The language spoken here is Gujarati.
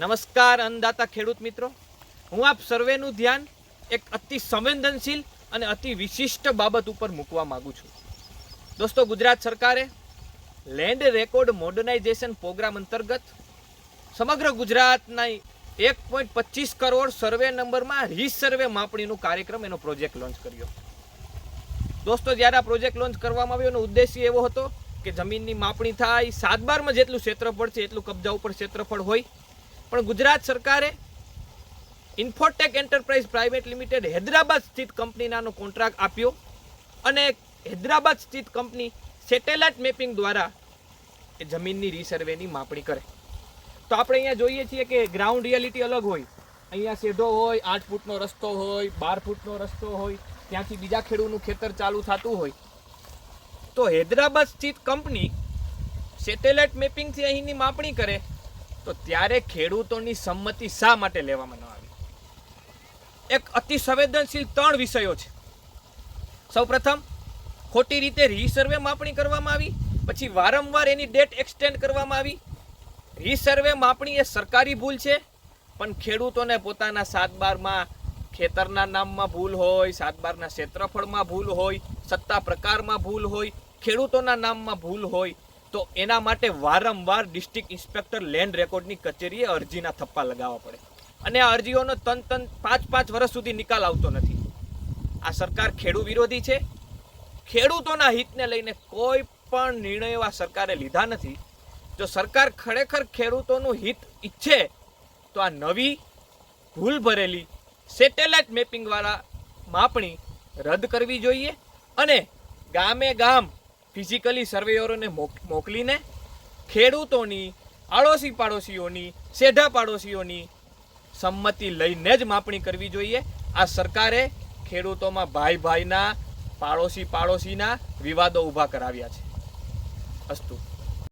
નમસ્કાર અન્નદાતા ખેડૂત મિત્રો. હું આપ સર્વેનું ધ્યાન એક અતિ સંવેદનશીલ અને અતિ વિશિષ્ટ બાબત ઉપર મૂકવા માગું છું. દોસ્તો, ગુજરાત સરકારે લેન્ડ રેકોર્ડ મોડર્નાઇઝેશન પ્રોગ્રામ અંતર્ગત સમગ્ર ગુજરાતના એક પોઈન્ટ પચીસ કરોડ સર્વે નંબરમાં રીસર્વે માપણીનું કાર્યક્રમ એનો પ્રોજેક્ટ લોન્ચ કર્યો. દોસ્તો, જ્યારે આ પ્રોજેક્ટ લોન્ચ કરવામાં આવ્યો એનો ઉદ્દેશ્ય એવો હતો કે જમીનની માપણી થાય, સાત બારમાં જેટલું ક્ષેત્રફળ છે, એટલું કબજા ઉપર ક્ષેત્રફળ હોય. પણ ગુજરાત સરકારે Infotech Enterprise private limited Hyderabad સ્થિત કંપનીનાનો કોન્ટ્રાક્ટ આપ્યો અને હૈદરાબાદ સ્થિત કંપની સેટેલાઇટ મેપિંગ દ્વારા એ જમીનની રીસર્વેની માપણી કરે. તો આપણે અહીંયા જોઈએ છીએ કે ગ્રાઉન્ડ રિયાલિટી અલગ હોય. અહીંયા સેઢો હોય, આઠ ફૂટનો રસ્તો હોય, બાર ફૂટનો રસ્તો હોય, ત્યાંથી બીજા ખેડૂતનું ખેતર ચાલુ થતું હોય. તો હૈદરાબાદ સ્થિત કંપની સેટેલાઇટ મેપિંગથી અહીંની માપણી કરે તો ત્યારે ખેડૂતોની સંમતિ શા માટે લેવામાં ન આવી? એક અતિ સંવેદનશીલ ત્રણ વિષયો છે. સૌપ્રથમ, ખોટી રીતે રીસર્વે માપણી કરવામાં આવી, પછી વારંવાર એની ડેટ એક્સટેન્ડ કરવામાં આવી. રીસર્વે માપણી એ સરકારી ભૂલ છે, પણ ખેડૂતોને પોતાના સાત બારમાં ખેતરના નામમાં ભૂલ હોય, સાતબારના ક્ષેત્રફળમાં ભૂલ હોય, સત્તા પ્રકારમાં ભૂલ હોય, ખેડૂતોના નામમાં ભૂલ હોય તો એના માટે વારંવાર ડિસ્ટ્રિક્ટ ઇન્સ્પેક્ટર લેન્ડ રેકોર્ડની કચેરીએ અરજીના થપ્પા લગાવવા પડે. અને આ અરજીઓનો તન તન પાંચ પાંચ વર્ષ સુધી નિકાલ આવતો નથી. આ સરકાર ખેડૂત વિરોધી છે. ખેડૂતોના હિતને લઈને કોઈ પણ નિર્ણયો આ સરકારે લીધા નથી. જો સરકાર ખરેખર ખેડૂતોનું હિત ઈચ્છે, તો આ નવી ભૂલ ભરેલી સેટેલાઇટ મેપિંગવાળા માપણી રદ કરવી જોઈએ. અને ગામે ગામ ફિઝિકલી સર્વેયરોને મોક- મોકલીને ખેડૂતોની આડોશી પાડોશીઓની સેઢા પાડોશીઓની સંમતિ લઈને જ માપણી કરવી જોઈએ. આ સરકારે ખેડૂતોમાં ભાઈ ભાઈના પાડોશી પાડોશીના વિવાદો ઊભા કરાવ્યા છે. અસ્તુ.